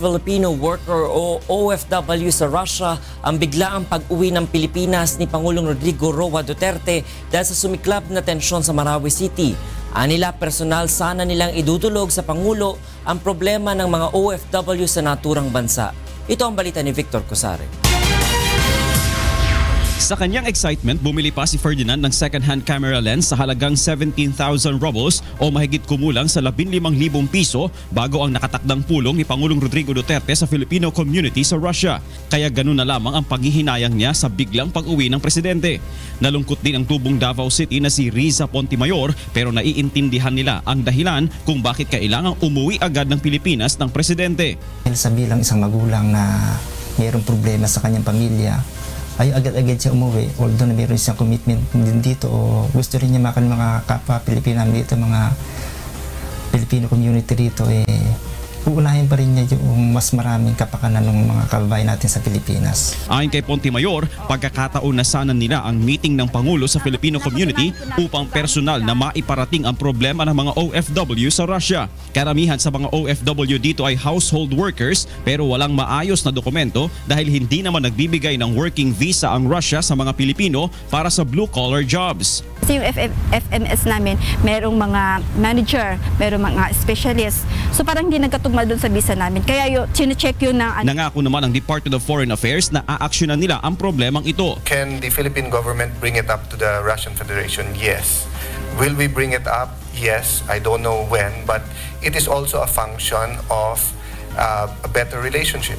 Filipino worker o OFW sa Russia ang biglaang pag-uwi ng Pilipinas ni Pangulong Rodrigo Roa Duterte dahil sa sumiklab na tensyon sa Marawi City. Anila personal sana nilang idudulog sa Pangulo ang problema ng mga OFW sa naturang bansa. Ito ang balita ni Victor Cosare. Sa kanyang excitement, bumili pa si Ferdinand ng second-hand camera lens sa halagang 17,000 rubles o mahigit kumulang sa 15,000 piso bago ang nakatakdang pulong ni Pangulong Rodrigo Duterte sa Filipino community sa Russia. Kaya ganun na lamang ang paghihinayang niya sa biglang pag-uwi ng presidente. Nalungkot din ang tubong Davao City na si Riza Pontimayor pero naiintindihan nila ang dahilan kung bakit kailangang umuwi agad ng Pilipinas ng presidente. Sa bilang isang magulang na mayroong problema sa kanyang pamilya, ay agad-agad siya umuwi. Although na mayroon siyang commitment din dito o gusto rin niya makan mga kapwa Pilipino dito, mga Filipino community dito, eh, uunahin pa rin niya yung mas maraming kapakanan ng mga kababayan natin sa Pilipinas. Ayon kay Ponte Mayor, pagkakataon na sana nila ang meeting ng Pangulo sa Filipino community upang personal na maiparating ang problema ng mga OFW sa Russia. Karamihan sa mga OFW dito ay household workers pero walang maayos na dokumento dahil hindi naman nagbibigay ng working visa ang Russia sa mga Pilipino para sa blue-collar jobs. Kasi yung FF FMS namin, merong mga manager, merong mga specialist. So parang hindi nagkatugma doon sa visa namin. Kaya yung chine-check yun na ano, Nangako naman ang Department of Foreign Affairs na aaksyonan nila ang problemang ito. Can the Philippine government bring it up to the Russian Federation? Yes. Will we bring it up? Yes. I don't know when, but it is also a function of uh, a better relationship.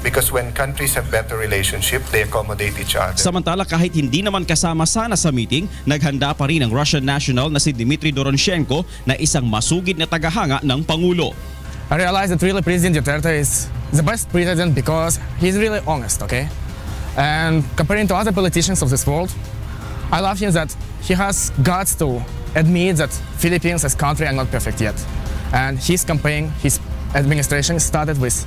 Because when countries have better relationship, they accommodate each other. Samantala kahit hindi naman kasama sana sa meeting, naghanda pa rin ang Russian national na si Dmitry Doronchenko na isang masugid na tagahanga ng Pangulo. I realize that really President Duterte is the best president because he's really honest, okay? And comparing to other politicians of this world, I love him that he has guts to admit that Philippines as country are not perfect yet. And his campaign, his administration started with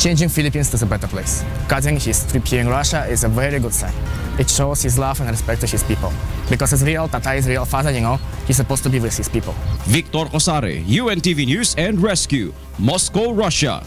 changing Philippines to a better place. Cutting his trip here in Russia is a very good sign. It shows his love and respect to his people. Because as real Tata is real father, you know, he's supposed to be with his people. Victor Cosare, UNTV News and Rescue, Moscow, Russia.